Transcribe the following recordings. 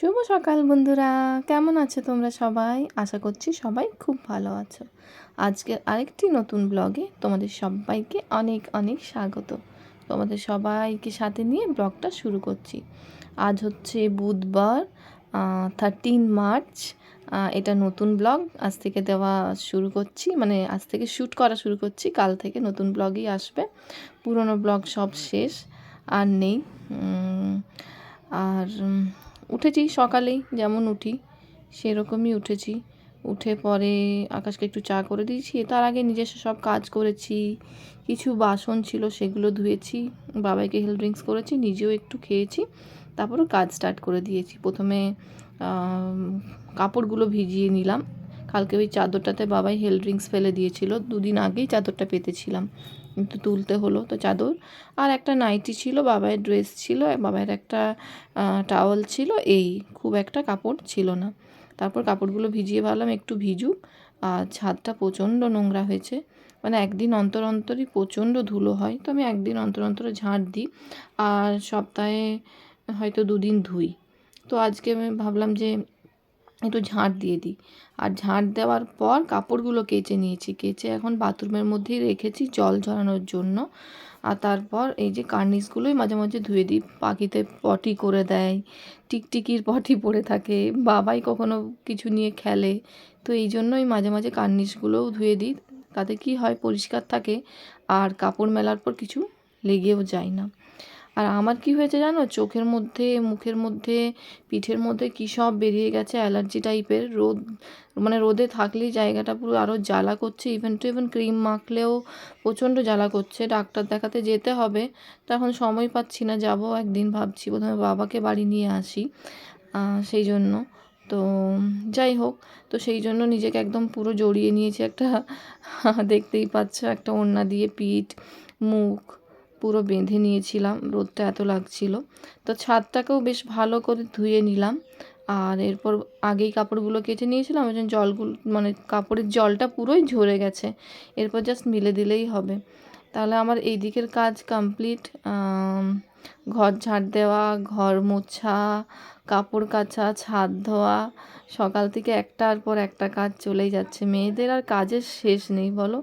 শুভ সকাল বন্ধুরা। কেমন আছো তোমরা সবাই? আশা করছি সবাই খুব ভালো আছো। আজকের আরেকটি নতুন ব্লগে তোমাদের সবাইকে অনেক অনেক স্বাগত। তোমাদের সবাইকে সাথে নিয়ে ব্লগটা শুরু করছি। আজ হচ্ছে বুধবার থার্টিন মার্চ এটা নতুন ব্লগ। আজ থেকে দেওয়া শুরু করছি মানে আজ থেকে শ্যুট করা শুরু করছি। কাল থেকে নতুন ব্লগই আসবে। পুরনো ব্লগ সব শেষ, আর নেই। আর উঠেছি সকালেই, যেমন উঠি, সেরকমই উঠেছি। উঠে পরে আকাশকে একটু চা করে দিয়েছি। তার আগে নিজস্ব সব কাজ করেছি, কিছু বাসন ছিল সেগুলো ধুয়েছি, বাবাইকে হেল্প ড্রিঙ্কস করেছি, নিজেও একটু খেয়েছি তারপরও কাজ স্টার্ট করে দিয়েছি। প্রথমে কাপড়গুলো ভিজিয়ে নিলাম। কালকে ওই চাদরটাতে বাবাই হেল্প ড্রিঙ্কস ফেলে দিয়েছিল, দুদিন আগেই চাদরটা পেতেছিলাম। কিন্তু তুলতে হলো তো চাদর। আর একটা নাইটি ছিল, বাবাইয়ের ড্রেস ছিল, বাবাইয়ের একটা টাওয়াল ছিল, এই খুব একটা কাপড় ছিল না। তারপর কাপড়গুলো ভিজিয়ে ভাবলাম একটু ভিজুক। আর ছাদটা প্রচণ্ড নোংরা হয়েছে। মানে একদিন অন্তর অন্তরই প্রচণ্ড ধুলো হয়। তো আমি একদিন অন্তর অন্তর ঝাঁট দিই। আর সপ্তাহে হয়তো দুদিন ধুই। তো আজকে আমি ভাবলাম যে একটু ঝাঁট দিয়ে দিই। আর ঝাঁট দেওয়ার পর কাপড়গুলো কেচে নিয়েছি। কেচে এখন বাথরুমের মধ্যেই রেখেছি জল ঝরানোর জন্য। আর তারপর এই যে কার্নিসগুলোই মাঝে মাঝে ধুয়ে দিই। পাখিতে পটি করে দেয়, টিকটিকির পটি পড়ে থাকে, বাবাই কখনো কিছু নিয়ে খেলে। তো এই জন্যই মাঝে মাঝে কার্নিসগুলোও ধুয়ে দিই। তাতে কি হয়, পরিষ্কার থাকে, আর কাপড় মেলার পর কিছু লেগেও যায় না। আর আমার কি হয়েছে জানো? চোখের মধ্যে, মুখের মধ্যে, পিঠের মধ্যে কী সব বেরিয়ে গেছে অ্যালার্জি টাইপের। রোদ মানে রোদে থাকলেই জায়গাটা পুরো আরও জ্বালা করছে। ইভেন টু ইভেন ক্রিম মাখলেও প্রচণ্ড জ্বালা করছে। ডাক্তার দেখাতে যেতে হবে। তো এখন সময় পাচ্ছি না, যাব একদিন ভাবছি। প্রথমে বাবাকে বাড়ি নিয়ে আসি সেই জন্য। তো যাই হোক, তো সেই জন্য নিজেকে একদম পুরো জড়িয়ে নিয়েছি একটা, দেখতেই পাচ্ছ, একটা ওড়না দিয়ে পিঠ, মুখ পুরো বেঁধে নিয়েছিলাম, রোদটা এত লাগছিল। তো ছাদটাকেও বেশ ভালো করে ধুয়ে নিলাম। আর এরপর আগেই কাপড়গুলো কেটে নিয়েছিলাম, ওই জন্য জলগুলো মানে কাপড়ের জলটা পুরোই ঝরে গেছে। এরপর জাস্ট মিলে দিলেই হবে। তাহলে আমার এই দিকের কাজ কমপ্লিট ঘর ঝাড় দেওয়া, ঘর মোছা, কাপড় কাচা, ছাদ ধোয়া, সকাল থেকে একটার পর একটা কাজ চলেই যাচ্ছে। মেয়েদের আর কাজের শেষ নেই, বলো?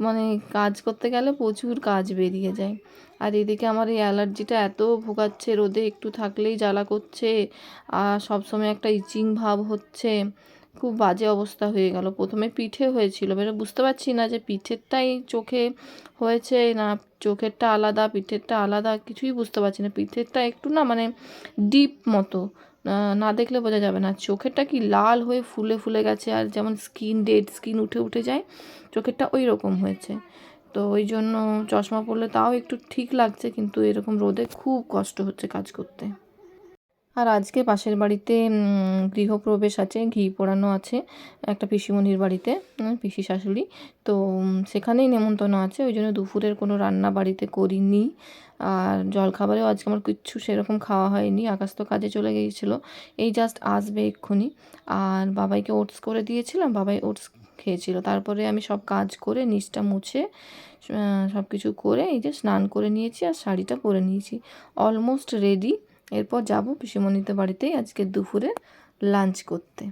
মানে কাজ করতে গেলে প্রচুর কাজ বেরিয়ে যায়। আর এদিকে আমার এই অ্যালার্জিটা এত ভোগাচ্ছে, রোদে একটু থাকলেই জ্বালা করছে, আর সবসময় একটা ইচিং ভাব হচ্ছে। খুব বাজে অবস্থা হয়ে গেল। প্রথমে পিঠে হয়েছিল এবার বুঝতে পারছি না যে পিঠেরটাই চোখে হয়েছে না চোখেরটা আলাদা, পিঠেরটা আলাদা, কিছুই বুঝতে পারছি না। পিঠেরটা একটু না মানে ডিপ মতো না দেখলে বোঝা যাবে না। চোখেরটা কি লাল হয়ে ফুলে ফুলে গেছে আর যেমন স্কিন ডেড, স্কিন উঠে উঠে যায়, চোখেরটা ওই রকম হয়েছে। তো ওই জন্য চশমা পরলে তাও একটু ঠিক লাগছে কিন্তু এরকম রোদে খুব কষ্ট হচ্ছে কাজ করতে। আর আজকে পাশের বাড়িতে গৃহপ্রবেশ আছে, ঘি পোড়ানো আছে একটা পিসিমণির বাড়িতে পিসি শাশুড়ি। তো সেখানেই নেমন্তন্ন আছে, ওই জন্য দুপুরের কোনো রান্না বাড়িতে করিনি। আর জলখাবারেও আজকে আমার কিচ্ছু সেরকম খাওয়া হয়নি, আকাশ তো কাজে চলে গিয়েছিল। এই জাস্ট আসবে এক্ষুনি। আর বাবাইকে ওটস করে দিয়েছিলাম, বাবাই ওটস খেয়েছিল। তারপরে আমি সব কাজ করে, নিচটা মুছে সব কিছু করে এই যে স্নান করে নিয়েছি আর শাড়িটা পরে নিয়েছি। অলমোস্ট রেডি এরপর যাব পিসিমণিতে বাড়িতেই আজকে দুপুরে লাঞ্চ করতে।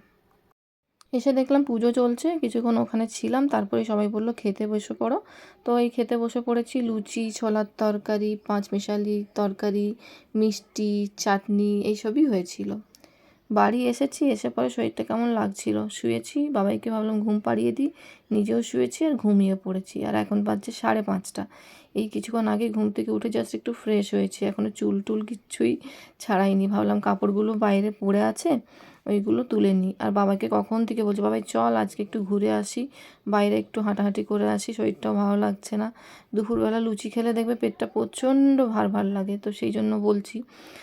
এসে দেখলাম পুজো চলছে, কিছুক্ষণ ওখানে ছিলাম, তারপরে সবাই বলল খেতে বসে পড়ো। তো এই খেতে বসে পড়েছি লুচি, ছোলার তরকারি, পাঁচ মিশালি তরকারি, মিষ্টি, চাটনি এইসবই হয়েছিল। বাড়ি এসেছি, এসে পরে শরীরটা কেমন লাগছিল? শুয়েছি, বাবাইকে ভাবলাম ঘুম পাড়িয়ে দিই, নিজেও শুয়েছি আর ঘুমিয়ে পড়েছি। আর এখন বাজছে সাড়ে পাঁচটা। এই কিছুক্ষণ আগে ঘুম থেকে উঠে জাস্ট একটু ফ্রেশ হয়েছি। এখনও চুল টুল কিচ্ছুই ছাড়াইনি। ভাবলাম কাপড়গুলো বাইরে পড়ে আছে ওইগুলো তুলে নিই। আর বাবাকে কখন থেকে বলছি, বাবাই, চল আজকে একটু ঘুরে আসি, বাইরে একটু হাঁটাহাঁটি করে আসি, শরীরটাও ভালো লাগছে না। দুপুরবেলা লুচি খেলে দেখবে পেটটা প্রচণ্ড ভার ভার লাগে। তো সেই জন্য বলছি,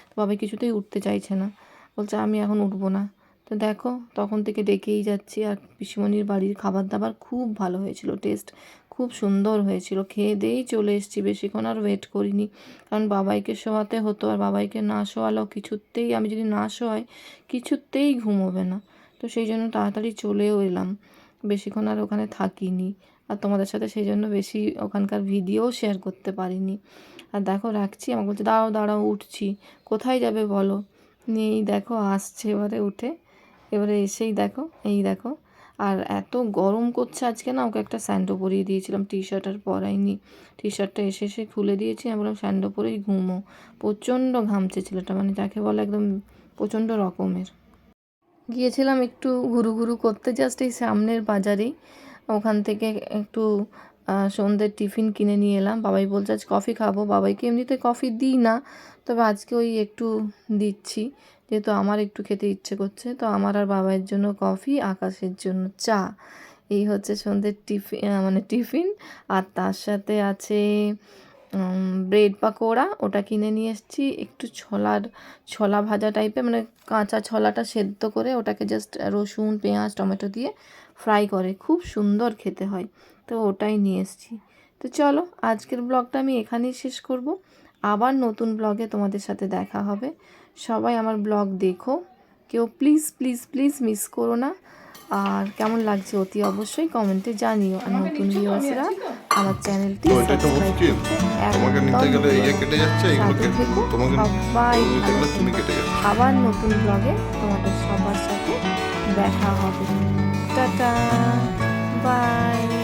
তো বাবাই কিছুতেই উঠতে চাইছে না। বলছে, আমি এখন উঠবো না। তো দেখো, তখন থেকে ডেকেই যাচ্ছি। আর পিসিমণির বাড়ির খাবার দাবার খুব ভালো হয়েছিল, টেস্ট খুব সুন্দর হয়েছিল। খেয়ে দিয়েই চলে এসেছি, বেশিক্ষণ আর ওয়েট করিনি। কারণ বাবাইকে শোয়াতে হতো আর বাবাইকে না শোয়ালেও কিছুতেই, আমি যদি না শোয়াই, কিছুতেই ঘুমোবে না। তো সেই জন্য তাড়াতাড়ি চলেও এলাম। বেশিক্ষণ আর ওখানে থাকিনি। আর তোমাদের সাথে সেই জন্য বেশি ওখানকার ভিডিও শেয়ার করতে পারিনি। আর দেখো, রাখছি। আমাকে বলছে, দাঁড়াও দাঁড়াও, উঠছি। কোথায় যাবে বলো? নিয়েই দেখো, আসছে এবারে উঠে। এবারে এসেই দেখো, এই দেখো আর এত গরম করছে আজকে না, ওকে একটা স্যান্ডো পরিয়ে দিয়েছিলাম টি শার্ট আর পরাইনি। টি শার্টটা এসে এসে খুলে দিয়েছি, আমি বললাম, স্যান্ডো পরেই ঘুমো। প্রচণ্ড ঘামছে ছেলেটা মানে যাকে বলে একদম প্রচণ্ড রকমের। গিয়েছিলাম একটু ঘুরু ঘুরু করতে, জাস্ট এই সামনের বাজারেই। ওখান থেকে একটু সন্ধ্যের টিফিন কিনে নিয়ে এলাম। বাবাই বলছে, আজ কফি খাব। বাবাইকে এমনিতে কফি দিই না, তবে আজকে ওই একটু দিচ্ছি। যেহেতু আমার একটু খেতে ইচ্ছে করছে, তো আমার আর বাবাইয়ের জন্য কফি, আকাশের জন্য চা। এই হচ্ছে সন্ধ্যের টিফিন মানে টিফিন। আর তার সাথে আছে ব্রেড পাকোড়া। ওটা কিনে নিয়ে এসেছি। একটু ছোলার, ছোলা ভাজা টাইপের মানে কাঁচা ছোলাটা সেদ্ধ করে ওটাকে জাস্ট রসুন, পেঁয়াজ, টমেটো দিয়ে ফ্রাই করে। খুব সুন্দর খেতে হয়। তো ওটাই নিয়ে এসেছি। তো চলো আজকের ব্লগটা আমি এখানেই শেষ করব। আবার নতুন ব্লগে তোমাদের সাথে দেখা হবে। সবাই আমার ব্লগ দেখো। কেউ প্লিজ প্লিজ প্লিজ মিস করো না। আর কেমন লাগছে অতি অবশ্যই কমেন্টে জানিও। আর নতুন ভিউয়ার্সরা আমার চ্যানেলটি ইয়ে আবার নতুন ব্লগে তোমাদের সবার সাথে দেখা হবে। Tata bye